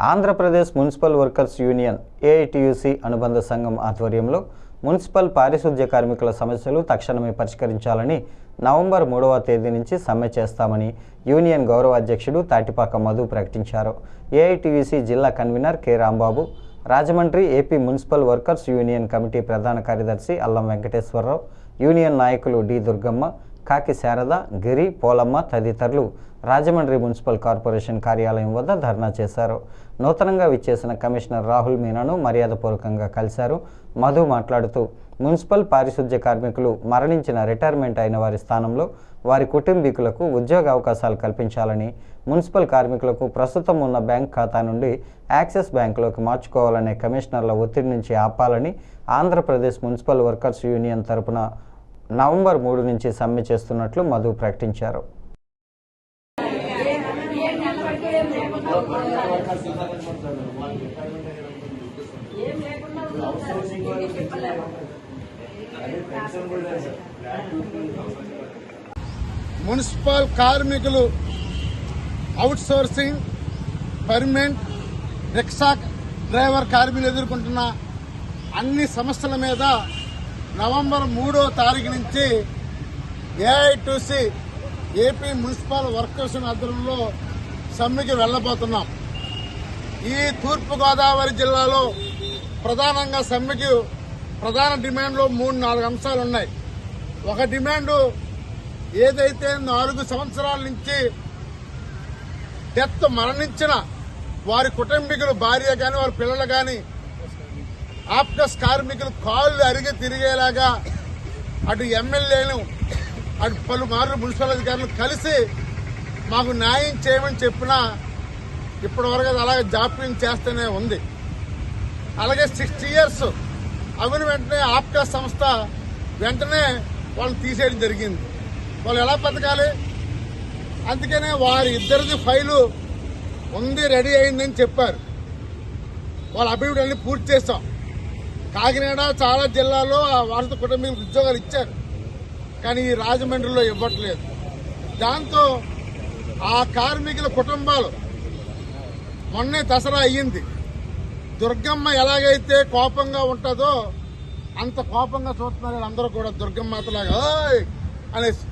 Andhra Pradesh municipal workers union AITUC అనుబంధ సంఘం ఆధ్వర్యంలో మున్సిపల్ పారిశుధ్య కార్మికుల సమస్యలు తక్షణమే పరిష్కరించాలని నవంబర్ మూడవ తేదీ నుంచి సమ్మె చేస్తామని యూనియన్ గౌరవ అధ్యక్షుడు తాటిపాక మధు ప్రకటించారు. ఏఐటియుసి జిల్లా convener K. Rambabu Rajahmundry AP municipal workers union committee ప్రధాన కార్యదర్శి అల్లం వెంకటేశ్వరరావు యూనియన్ నాయకులు డి. దుర్గమ్మ కాకి శారద గిరి పోలమ్మ తదితరులు రాజమండ్రి మున్సిపల్ కార్పొరేషన్ కార్యాలయం వద్ద ధర్నా చేశారు. నూతనంగా విచ్చేసిన కమిషనర్ రాహుల్ మీనాను మర్యాదపూర్వకంగా కలిశారు. మధు మాట్లాడుతూ మున్సిపల్ పారిశుధ్య కార్మికులు మరణించిన రిటైర్మెంట్ అయిన వారి స్థానంలో వారి కుటుంబీకులకు ఉద్యోగ అవకాశాలు కల్పించాలని మున్సిపల్ కార్మికులకు ప్రస్తుతం ఉన్న బ్యాంక్ ఖాతా నుండి యాక్సిస్ బ్యాంకులోకి మార్చుకోవాలనే కమిషనర్ల ఒత్తిడి నుంచి ఆపాలని ఆంధ్రప్రదేశ్ మున్సిపల్ వర్కర్స్ యూనియన్ తరపున నవంబర్ మూడు నుంచి సమ్మె చేస్తున్నట్లు మధు ప్రకటించారు. మున్సిపల్ కార్మికులు out sourcing permanent rickshaw driver కార్మికులు ఎదుర్కొంటున్న అన్ని సమస్యల మీద నవంబర్ మూడో తారీఖు నుంచి ఏఐటీసీ ఏపీ మున్సిపల్ వర్కర్స్ ఆధ్వర్యంలో సమ్మెకి వెళ్ళబోతున్నాం ఈ తూర్పుగోదావరి జిల్లాలో ప్రధానంగా సమ్మెకి ప్రధాన డిమాండ్లో మూడు నాలుగు అంశాలు ఉన్నాయి. ఒక డిమాండు ఏదైతే నాలుగు సంవత్సరాల నుంచి డెత్ మరణించిన వారి కుటుంబీకులు భార్య కానీ వారి పిల్లలు కానీ ఆప్టస్ కార్మికులు కాళ్ళు అరిగి తిరిగేలాగా అటు ఎమ్మెల్యేలు అటు పలుమార్లు మున్సిపల్ అధికారులు కలిసి మాకు న్యాయం చేయమని చెప్పినా ఇప్పటివరకు అది అలాగే జాప్యం చేస్తూనే ఉంది. అలాగే సిక్స్టీ ఇయర్స్ అవిన వెంటనే ఆప్కా సంస్థ వెంటనే వాళ్ళని తీసేయడం జరిగింది. వాళ్ళు ఎలా బతకాలి? అందుకనే వారి ఇద్దరిది ఫైలు ఉంది రెడీ అయిందని చెప్పారు. వాళ్ళ అభివృద్ధి అన్ని పూర్తి చేస్తాం కాకినాడ చాలా జిల్లాల్లో ఆ వారస కుటుంబీకులకు ఉద్యోగాలు ఇచ్చారు. కానీ ఈ రాజమండ్రిలో ఇవ్వట్లేదు. దాంతో ఆ కార్మికుల కుటుంబాలు మొన్నే దసరా అయ్యింది. దుర్గమ్మ ఎలాగైతే కోపంగా ఉంటుందో అంత కోపంగా చూస్తున్నారు అందరూ కూడా దుర్గమ్మ అతలాగా అనేసి.